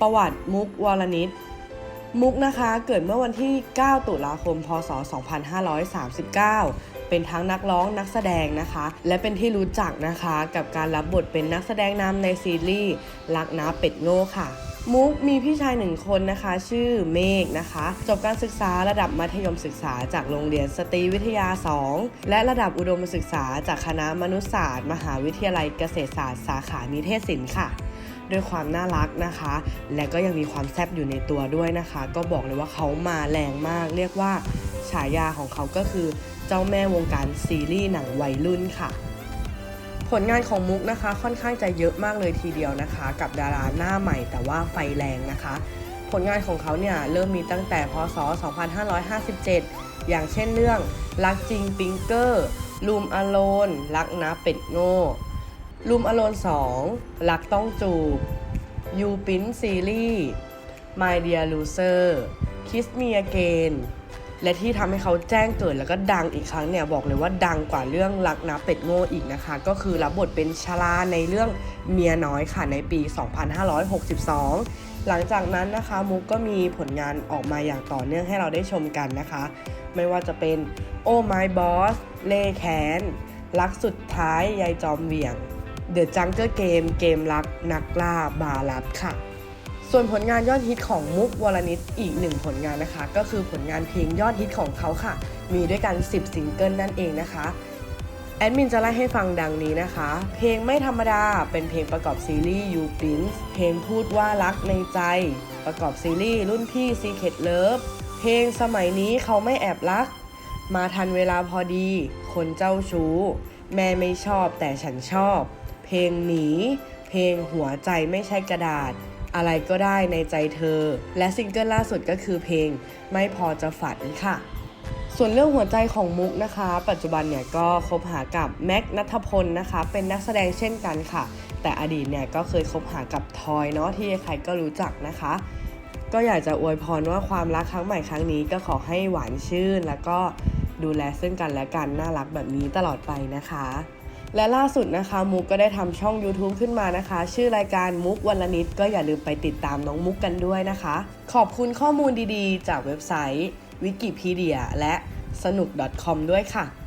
ประวัติมุกวรนิตมุกนะคะเกิดเมื่อวันที่ 9 ตุลาคม พศ 2539 เป็นทั้งนักร้องนักแสดงนะคะ และเป็นที่รู้จักนะคะกับการรับบทเป็นนักแสดงนำในซีรีส์รักนะเป็ดโง่ค่ะ มุกมีพี่ชายหนึ่งคนนะคะ ชื่อเมฆนะคะ จบการศึกษาระดับมัธยมศึกษาจากโรงเรียนสตรีวิทยา 2 และระดับอุดมศึกษาจากคณะมนุษยศาสตร์ มหาวิทยาลัยเกษตรศาสตร์สาขานิเทศศิลป์ค่ะ ด้วยความน่ารักนะคะ และก็ยังมีความแซ่บอยู่ในตัวด้วยนะคะ ก็บอกเลยว่าเขามาแรงมาก เรียกว่าฉายาของเขาก็คือเจ้าแม่วงการซีรีส์หนังวัยรุ่นค่ะ ผลงานของมุกนะคะ ค่อนข้างจะเยอะมากเลยทีเดียวนะคะ กับดาราหน้าใหม่แต่ว่าไฟแรงนะคะ ผลงานของเขาเนี่ยเริ่มมีตั้งแต่พศ 2557 อย่างเช่นเรื่องรักจริงปิงเกอร์ลูมอโลนรักนะเป็ดโง่ ลูมอโลน2รักต้องจูบยูปิ้นซีรีส์ My Dear Loser Kiss Me Again และที่ทำให้เขาแจ้งเกิดแล้วก็ดังอีกครั้งเนี่ย บอกเลยว่าดังกว่าเรื่องรักนะเป็ดโง่อีกนะคะ ก็คือรับบทเป็นชลาในเรื่องเมียน้อยค่ะในปี 2562 หลังจากนั้นนะคะมุกก็มีผลงานออกมาอย่างต่อเนื่องให้เราได้ชมกันนะคะ ไม่ว่าจะเป็น Oh My Boss เล่แคนรักสุดท้ายยายจอมเหวี่ยง The Jungle Game เกมรักนักล่าบาลัดค่ะ ส่วนผลงานยอดฮิตของมุกวรนิตอีกหนึ่งผลงานนะคะ ก็คือผลงานเพลงยอดฮิตของเขาค่ะ มีด้วยกัน 10 ซิงเกิลนั่นเองนะคะแอดมินจะไล่ให้ฟังดังนี้นะคะ เพลงไม่ธรรมดา เป็นเพลงประกอบซีรีส์ You Prince เพลงพูดว่ารักในใจ ประกอบซีรีส์รุ่นพี่ Secret Love เพลงสมัยนี้เขาไม่แอบรัก มาทันเวลาพอดี คนเจ้าชู้ แม่ไม่ชอบแต่ฉันชอบ เพลงหนี เพลงหัวใจไม่ใช่กระดาษ อะไรก็ได้ในใจเธอ และซิงเกิลล่าสุดก็คือเพลงไม่พอจะฝันค่ะส่วนเรื่องหัวใจของมุกนะคะ ปัจจุบันเนี่ยก็คบหากับแม็กนัทพลนะคะ เป็นนักแสดงเช่นกันค่ะ แต่อดีตเนี่ยก็เคยคบหากับทอยเนาะที่ใครก็รู้จักนะคะ ก็อยากจะอวยพรว่าความรักครั้งใหม่ครั้งนี้ก็ขอให้หวานชื่น แล้วก็ดูแลซึ่งกันและกันน่ารักแบบนี้ตลอดไปนะคะ และล่าสุดนะคะมุกก็ได้ทำช่อง YouTube ขึ้นมานะคะ ชื่อรายการมุกวันละนิดก็อย่าลืมไปติดตามน้องมุกกันด้วยนะคะ ขอบคุณข้อมูลดีๆ จากเว็บไซต์วิกิพีเดียและสนุก .com ด้วยค่ะ